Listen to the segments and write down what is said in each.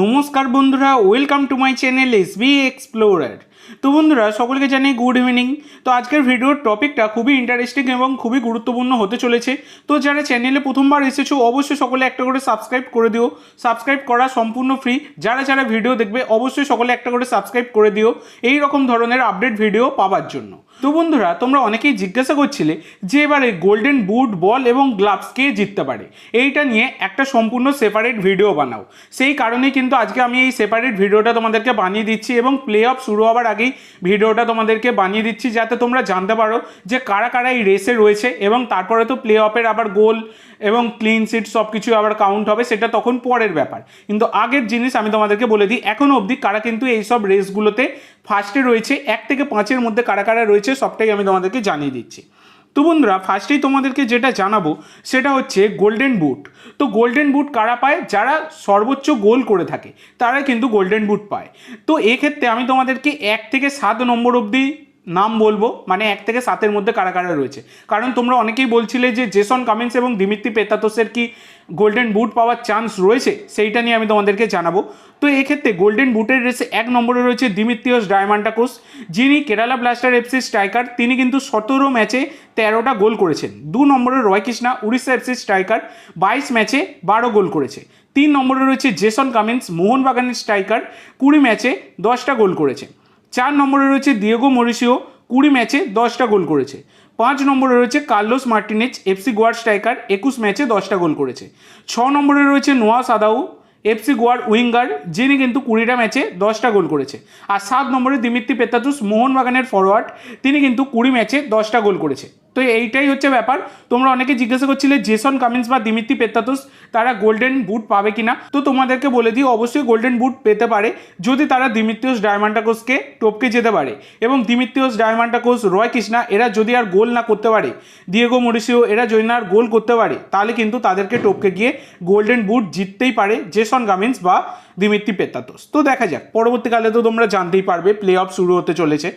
নমস্কার বন্ধুরা welcome to my channel S B explorer তো বন্ধুরা, সকলকে জানাই গুড ইভিনিং তো আজকের ভিডিওর টপিকটা খুবই ইন্টারেস্টিং এবং খুবই গুরুত্বপূর্ণ হতে চলেছে। তো যারা চ্যানেলে প্রথমবার এসেছ, অবশ্যই সকলে একটা করে সাবস্ক্রাইব করে দিও। সাবস্ক্রাইব করা সম্পূর্ণ ফ্রি যারা যারা ভিডিও দেখবে, অবশ্যই সকলে একটা করে সাবস্ক্রাইব করে দিও এই রকম ধরনের আপডেট ভিডিও পাওয়ার জন্য। তো বন্ধুরা, তোমরা অনেকেই জিজ্ঞাসা করছিলে যে এবারে গোল্ডেন বুট বল এবং গ্লাভস কে জিততে পারে। এইটা নিয়ে একটা সম্পূর্ণ সেপারেট ভিডিও বানাও। সেই কারণেই কিন্তু আজকে আমি এই সেপারেট ভিডিওটা তোমাদেরকে বানিয়ে দিচ্ছি এবং প্লে অফ শুরু হওয়ার আগেই ভিডিওটা তোমাদেরকে বানিয়ে দিচ্ছি যাতে তোমরা জানতে পারো যে কারা কারা এই রেসে রয়েছে এবং তারপরে তো প্লে অফের আবার গোল এবং ক্লিন সিট সব কিছু আবার কাউন্ট হবে, সেটা তখন পরের ব্যাপার। কিন্তু আগের জিনিস আমি তোমাদেরকে বলে দিই এখনও অবধি কারা কিন্তু এইসব রেসগুলোতে ফার্স্টে রয়েছে, এক থেকে পাঁচের মধ্যে কারা কারা রয়েছে সবটাই আমি তোমাদেরকে জানিয়ে দিচ্ছি। তো বন্ধুরা ফার্স্টেই তোমাদেরকে যেটা জানাব, সেটা হচ্ছে গোল্ডেন বুট তো গোল্ডেন বুট কারা পায়? যারা সর্বোচ্চ গোল করে থাকে তারা কিন্তু গোল্ডেন বুট পায়। তো এক্ষেত্রে আমি তোমাদেরকে এক থেকে সাত নম্বর অবধি নাম বলব মানে এক থেকে সাতের মধ্যে কারা কারা রয়েছে। কারণ তোমরা অনেকেই বলছিলে যে জেসন কামিন্স এবং দিমিত্রি পেতাতোসের কি গোল্ডেন বুট পাওয়ার চান্স রয়েছে? সেইটা নিয়ে আমি তোমাদেরকে জানাব। তো এক্ষেত্রে গোল্ডেন বুটের রেসে এক নম্বরে রয়েছে দিমিত্রিয়স ডায়মান্টাকোস যিনি কেরালা ব্লাস্টার এফসি স্ট্রাইকার, তিনি কিন্তু সতেরো ম্যাচে তেরোটা গোল করেছেন। দু নম্বরে Roy Krishna, Odisha FC striker, বাইশ ম্যাচে বারো গোল করেছে। তিন নম্বরে রয়েছে জেসন কামিন্স, মোহনবাগানের স্ট্রাইকার, কুড়ি ম্যাচে দশটা গোল করেছে। চার নম্বরে রয়েছে দিয়েগো মরিসিও কুড়ি ম্যাচে দশটা গোল করেছে। পাঁচ নম্বরে রয়েছে কার্লোস মার্টিনেজ এফসি গোয়ার স্ট্রাইকার একুশ ম্যাচে দশটা গোল করেছে। ছ নম্বরে রয়েছে নোয়া সাদাউ এফসি গোয়ার উইঙ্গার যিনি কিন্তু কুড়িটা ম্যাচে দশটা গোল করেছে। আর সাত নম্বরে দিমিত্রি পেতাতুস মোহনবাগানের ফরওয়ার্ড তিনি কিন্তু কুড়ি ম্যাচে দশটা গোল করেছে। তো এইটাই হচ্ছে ব্যাপার। তোমরা অনেকে জিজ্ঞাসা করছিলে জেসন কামিন্স বা দিমিত্রি পেত্তাতুস তারা গোল্ডেন বুট পাবে কিনা? তো তোমাদেরকে বলে দিই, অবশ্যই গোল্ডেন বুট পেতে পারে, যদি তারা দিমিত্রিয়স ডায়মান্টাকোসকে টপকে যেতে পারে। এবং দিমিত্রিয়স ডায়মান্টাকোস রয় কৃষ্ণা এরা যদি আর গোল না করতে পারে দিয়েগো মরিসিও এরা যদি না আর গোল করতে পারে, তাহলে কিন্তু তাদেরকে টপকে গিয়ে গোল্ডেন বুট জিততেই পারে জেসন কামিন্স বা দিমিত্রি পেত্তাতোস তো দেখা যাক, পরবর্তীকালে তো তোমরা জানতেই পারবে প্লে অফ শুরু হতে চলেছে।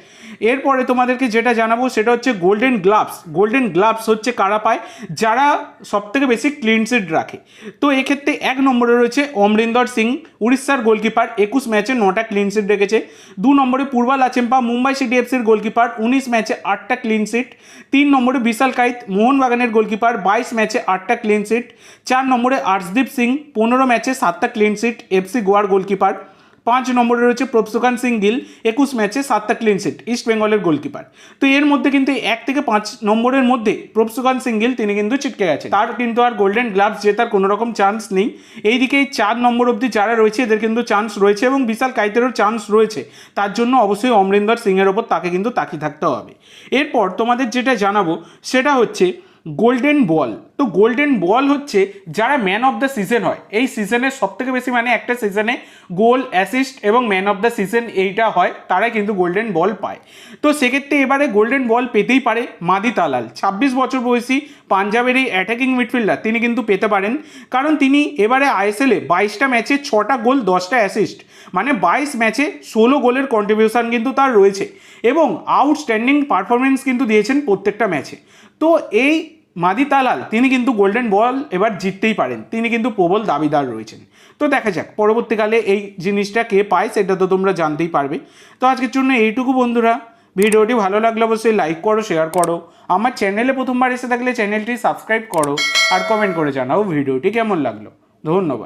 এরপরে তোমাদেরকে যেটা জানাব, সেটা হচ্ছে গোল্ডেন গ্লাভস গোল্ডেন গ্লাভস হচ্ছে কারা পায়? যারা সবথেকে বেশি ক্লিন সিট রাখে। তো এক্ষেত্রে এক নম্বরে রয়েছে অমরিন্দর সিং, উড়িষ্যার গোলকিপার একুশ ম্যাচে নটা ক্লিন সিট রেখেছে। দু নম্বরে পূর্বা লাচেম্পা মুম্বাই সিটি এফসির গোলকিপার উনিশ ম্যাচে আটটা ক্লিন সিট তিন নম্বরে বিশাল কাইত, মোহনবাগানের গোলকিপার বাইশ ম্যাচে আটটা ক্লিন সিট চার নম্বরে আর্শদীপ সিং, পনেরো ম্যাচে সাতটা ক্লিন সিট এফসি গোয়ার গোলকিপার। পাঁচ নম্বরে রয়েছে প্রভসুকান সিং গিল, একুশ ম্যাচে সাতটা ক্লিন সিট ইস্ট বেঙ্গলের গোলকিপার। তো এর মধ্যে কিন্তু এক থেকে পাঁচ নম্বরের মধ্যে প্রভসুকান সিং গিল, তিনি কিন্তু ছিটকে গেছে তার কিন্তু আর গোল্ডেন গ্লাভস জেতার কোনো রকম চান্স নেই। এইদিকে এই চার নম্বর অবধি যারা রয়েছে, এদের কিন্তু চান্স রয়েছে এবং বিশাল কাইতেরও চান্স রয়েছে। তার জন্য অবশ্যই অমরিন্দর সিংয়ের ওপর তাকে কিন্তু তাকিয়ে থাকতে হবে। এরপর তোমাদের যেটা জানাব, সেটা হচ্ছে গোল্ডেন বল। তো গোল্ডেন বল হচ্ছে যারা ম্যান অফ দ্য সিজন হয়। এই সিজনের সব থেকে বেশি মানে একটা সিজনে গোল অ্যাসিস্ট এবং ম্যান অফ দ্য সিজন এইটা হয়, তারাই কিন্তু গোল্ডেন বল পায়। তো সেক্ষেত্রে এবারে গোল্ডেন বল পেতেই পারে মাদি তালাল। ছাব্বিশ বছর বয়সী পাঞ্জাবের এই অ্যাটাকিং মিডফিল্ডার তিনি কিন্তু পেতে পারেন। কারণ তিনি এবারে আইএসএলে বাইশটা ম্যাচে ছটা গোল, দশটা অ্যাসিস্ট মানে বাইশ ম্যাচে ষোলো গোলের কন্ট্রিবিউশন কিন্তু তার রয়েছে। এবং আউটস্ট্যান্ডিং পারফরমেন্স কিন্তু দিয়েছেন প্রত্যেকটা ম্যাচে তো এই মাদি তালাল, তিনি কিন্তু গোল্ডেন বল এবার জিততেই পারেন। তিনি কিন্তু প্রবল দাবিদার রয়েছেন। তো দেখা যাক, পরবর্তীকালে এই জিনিসটা কে পায় সেটা তো তোমরা জানতেই পারবে। তো আজকের জন্য এইটুকু বন্ধুরা। ভিডিওটি ভালো লাগলে অবশ্যই লাইক করো শেয়ার করো। আমার চ্যানেলে প্রথমবার এসে থাকলে চ্যানেলটি সাবস্ক্রাইব করো আর কমেন্ট করে জানাও ভিডিওটি কেমন লাগল। ধন্যবাদ।